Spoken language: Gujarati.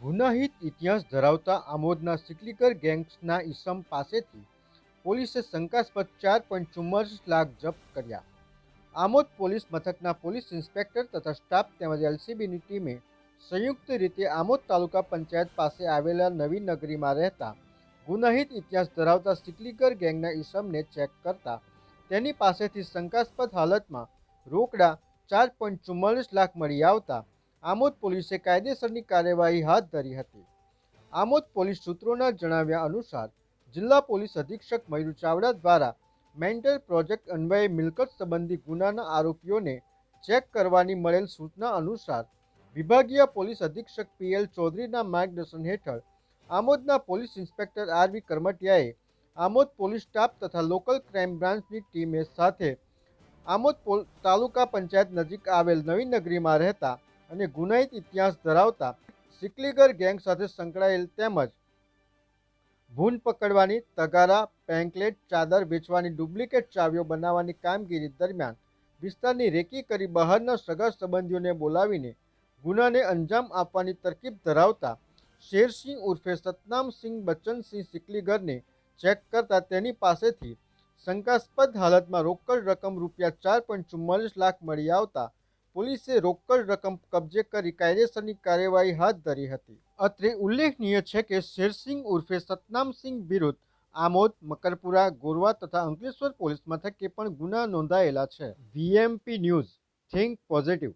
ગુનાહિત ઇતિહાસ ધરાવતા આમોદના સિકલીકર ગેંગ્સના ઈસમ પાસેથી પોલીસે શંકાસ્પદ ચાર પોઈન્ટ ચુમ્માલીસ લાખ જપ્ત કર્યા. આમોદ પોલીસ મથકના પોલીસ ઇન્સ્પેક્ટર તથા સ્ટાફ તેમજ એલસીબીની ટીમે સંયુક્ત રીતે આમોદ તાલુકા પંચાયત પાસે આવેલા નવી નગરીમાં રહેતા ગુનાહિત ઇતિહાસ ધરાવતા સિકલીકર ગેંગના ઈસમને ચેક કરતા તેની પાસેથી શંકાસ્પદ હાલતમાં રોકડા ચાર પોઈન્ટ ચુમ્માલીસ લાખ મળી આવતા આમોદ પોલીસે કાયદેસરની કાર્યવાહી હાથ ધરી હતી. આમોદ પોલીસ સૂત્રોના જણાવ્યા અનુસાર, જિલ્લા પોલીસ અધિક્ષક મયુર ચાવડા દ્વારા મેન્ટર પ્રોજેક્ટ અન્વયે મિલકત સંબંધી ગુનાના આરોપીઓને ચેક કરવાની મળેલ સૂચના અનુસાર, વિભાગીય પોલીસ અધિક્ષક પીએલ ચૌધરીના માર્ગદર્શન હેઠળ આમોદના પોલીસ ઇન્સ્પેક્ટર આરવી કરમટિયાએ આમોદ પોલીસ સ્ટાફ તથા લોકલ ક્રાઇમ બ્રાન્ચની ટીમે સાથે આમોદ તાલુકા પંચાયત નજીક આવેલ નવી નગરીમાં રહેતા અને ગુનાહિત ઇતિહાસ ધરાવતા સિકલીગર ગેંગ સાથે સંકળાયેલ તેમજ ભૂન પકડવાની, તગારા પેન્કલેટ ચાદર વેચવાની, ડુપ્લિકેટ ચાવીઓ બનાવવાની કામગીરી દરમિયાન વિસ્તારની રેકી કરી બહારના સગા સંબંધીઓને બોલાવીને ગુનાને અંજામ આપવાની તરકીબ ધરાવતા શેરસિંહ ઉર્ફે સતનામસિંહ બચ્ચનસિંહ સિકલીગરને ચેક કરતા તેની પાસેથી શંકાસ્પદ હાલતમાં રોકડ રકમ રૂપિયા ચાર પોઈન્ટ ચુમ્માલીસ લાખ મળી આવતા પોલીસે રોકડ રકમ કબજે કરી કાયદેસરની કાર્યવાહી હાથ ધરી હતી. અત્રે ઉલ્લેખનીય છે કે શેરસિંહ ઉર્ફે સતનામસિંહ વિરુદ્ધ આમોદ, મકરપુરા, ગોરવા તથા અંકલેશ્વર પોલીસ મથકે પણ ગુના નોંધાયેલા છે. VMP news think positive.